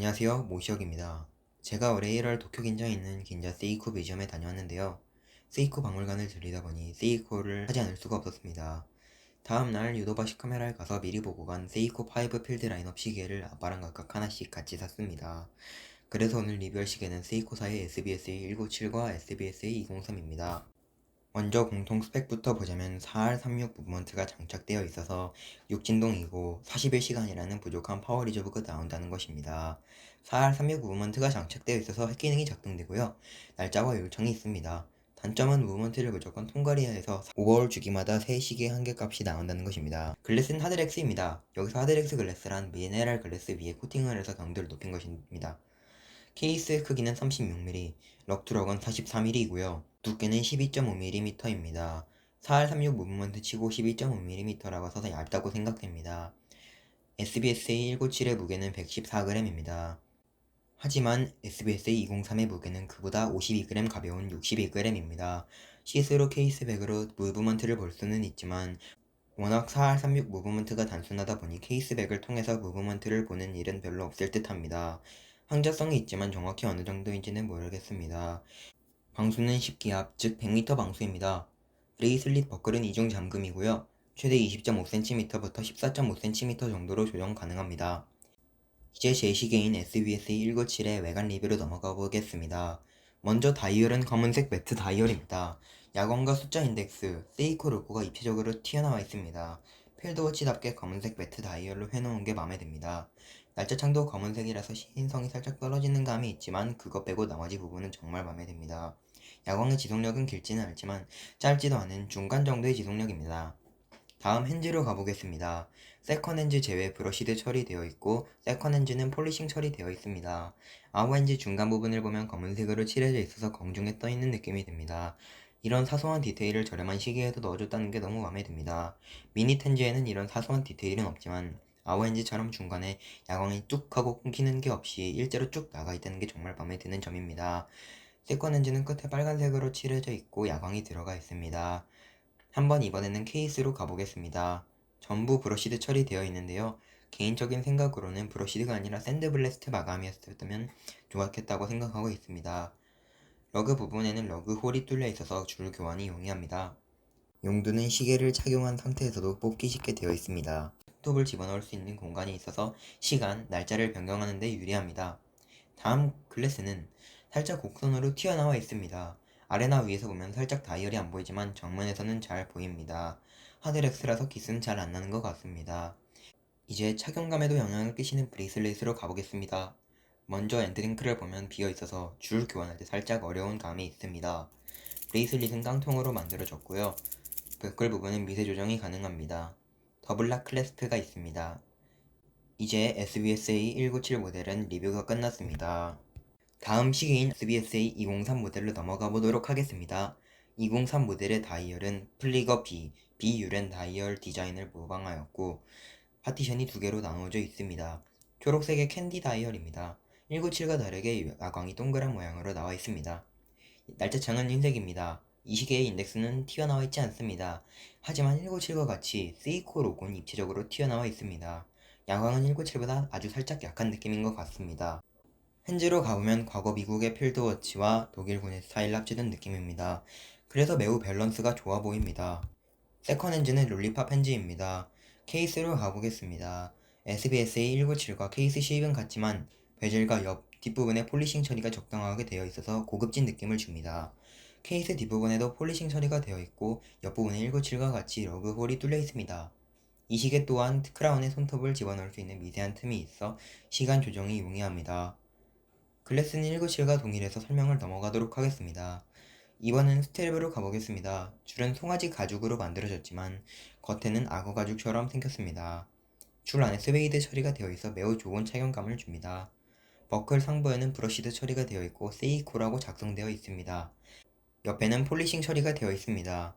안녕하세요 모시혁입니다. 제가 올해 1월 도쿄 긴자에 있는 긴자 세이코 뮤지엄에 다녀왔는데요. 세이코 박물관을 들리다 보니 세이코를 하지 않을 수가 없었습니다. 다음날 유도바시 카메라에 가서 미리 보고 간 세이코 5 필드 라인업 시계를 아빠랑 각각 하나씩 같이 샀습니다. 그래서 오늘 리뷰할 시계는 세이코사의 SBSA 197과 SBSA 203입니다. 먼저 공통 스펙부터 보자면 4R36 무브먼트가 장착되어 있어서 육진동이고 41시간이라는 부족한 파워 리저브가 나온다는 것입니다. 4R36 무브먼트가 장착되어 있어서 핵 기능이 작동되고요. 날짜와 요청이 있습니다. 단점은 무브먼트를 무조건 해서 오버홀 주기마다 새 시계 한 개 값이 나온다는 것입니다. 글래스는 하드렉스입니다. 여기서 하드렉스 글래스란 미네랄 글래스 위에 코팅을 해서 강도를 높인 것입니다. 케이스의 크기는 36mm, 럭투럭은 43mm이고요. 두께는 12.5mm입니다. 4R36 무브먼트 치고 12.5mm라고 써서 얇다고 생각됩니다. SBSA 197의 무게는 114g입니다. 하지만 SBSA 203의 무게는 그보다 52g 가벼운 62g입니다. 시스루 케이스백으로 무브먼트를 볼 수는 있지만 워낙 4R36 무브먼트가 단순하다 보니 케이스백을 통해서 무브먼트를 보는 일은 별로 없을 듯합니다. 항자성이 있지만 정확히 어느 정도인지는 모르겠습니다. 방수는 10기압, 즉 100m 방수입니다. 브레이슬릿 버클은 이중 잠금이고요. 최대 20.5cm부터 14.5cm 정도로 조정 가능합니다. 이제 제 시계인 SBSA 197의 외관 리뷰로 넘어가 보겠습니다. 먼저 다이얼은 검은색 매트 다이얼입니다. 야광과 숫자 인덱스, 세이코 로고가 입체적으로 튀어나와 있습니다. 필드워치답게 검은색 매트 다이얼로 해놓은 게 마음에 듭니다. 날짜창도 검은색이라서 시인성이 살짝 떨어지는 감이 있지만 그것 빼고 나머지 부분은 정말 마음에 듭니다. 야광의 지속력은 길지는 않지만 짧지도 않은 중간 정도의 지속력입니다. 다음 핸즈로 가보겠습니다. 세컨 핸즈 제외 브러시드 처리되어 있고 세컨 핸즈는 폴리싱 처리되어 있습니다. 아웃 핸즈 중간 부분을 보면 검은색으로 칠해져 있어서 공중에 떠있는 느낌이 듭니다. 이런 사소한 디테일을 저렴한 시계에도 넣어줬다는 게 너무 마음에 듭니다. 미니 텐즈에는 이런 사소한 디테일은 없지만 아우엔지처럼 중간에 야광이 뚝 하고 끊기는 게 없이 일자로 쭉 나가 있다는 게 정말 마음에 드는 점입니다. 세컨엔진은 끝에 빨간색으로 칠해져 있고 야광이 들어가 있습니다. 한번 이번에는 케이스로 가보겠습니다. 전부 브러시드 처리되어 있는데요. 개인적인 생각으로는 브러시드가 아니라 샌드블래스트 마감이었으면 좋았겠다고 생각하고 있습니다. 러그 부분에는 러그 홀이 뚫려 있어서 줄 교환이 용이합니다. 용두는 시계를 착용한 상태에서도 뽑기 쉽게 되어 있습니다. 톱을 집어넣을 수 있는 공간이 있어서 시간, 날짜를 변경하는 데 유리합니다. 다음 글래스는 살짝 곡선으로 튀어나와 있습니다. 아래나 위에서 보면 살짝 다이얼이 안 보이지만 정면에서는 잘 보입니다. 하드렉스라서 기스는 잘 안 나는 것 같습니다. 이제 착용감에도 영향을 끼치는 브레이슬릿으로 가보겠습니다. 먼저 엔드링크를 보면 비어 있어서 줄 교환할 때 살짝 어려운 감이 있습니다. 브레이슬릿은 깡통으로 만들어졌고요. 버클 부분은 미세 조정이 가능합니다. 더블락 클래스프가 있습니다. 이제 SBSA 197 모델은 리뷰가 끝났습니다. 다음 시계인 SBSA 203 모델로 넘어가 보도록 하겠습니다. 203 모델의 다이얼은 플리거 B, B유렌 다이얼 디자인을 모방하였고 파티션이 두 개로 나누어져 있습니다. 초록색의 캔디 다이얼입니다. 197과 다르게 야광이 동그란 모양으로 나와 있습니다. 날짜창은 흰색입니다. 이 시계의 인덱스는 튀어나와 있지 않습니다. 하지만 197과 같이 세이코 로고는 입체적으로 튀어나와 있습니다. 야광은 197보다 아주 살짝 약한 느낌인 것 같습니다. 핸즈로 가보면 과거 미국의 필드워치와 독일군의 스타일 합치된 느낌입니다. 그래서 매우 밸런스가 좋아 보입니다. 세컨 핸즈는 롤리팝 핸즈입니다. 케이스로 가보겠습니다. SBSA 197과 케이스 쉐입은 같지만 베젤과 옆 뒷부분에 폴리싱 처리가 적당하게 되어 있어서 고급진 느낌을 줍니다. 케이스 뒷부분에도 폴리싱 처리가 되어 있고 옆부분에 197과 같이 러그 홀이 뚫려 있습니다. 이 시계 또한 크라운에 손톱을 집어넣을 수 있는 미세한 틈이 있어 시간 조정이 용이합니다. 글래스는 197과 동일해서 설명을 넘어가도록 하겠습니다. 이번엔 스텔브로 가보겠습니다. 줄은 송아지 가죽으로 만들어졌지만 겉에는 악어 가죽처럼 생겼습니다. 줄 안에 스웨이드 처리가 되어 있어 매우 좋은 착용감을 줍니다. 버클 상부에는 브러시드 처리가 되어 있고 세이코라고 작성되어 있습니다. 옆에는 폴리싱 처리가 되어 있습니다.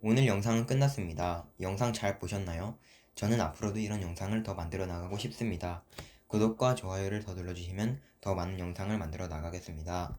오늘 영상은 끝났습니다. 영상 잘 보셨나요? 저는 앞으로도 이런 영상을 더 만들어 나가고 싶습니다. 구독과 좋아요를 더 눌러주시면 더 많은 영상을 만들어 나가겠습니다.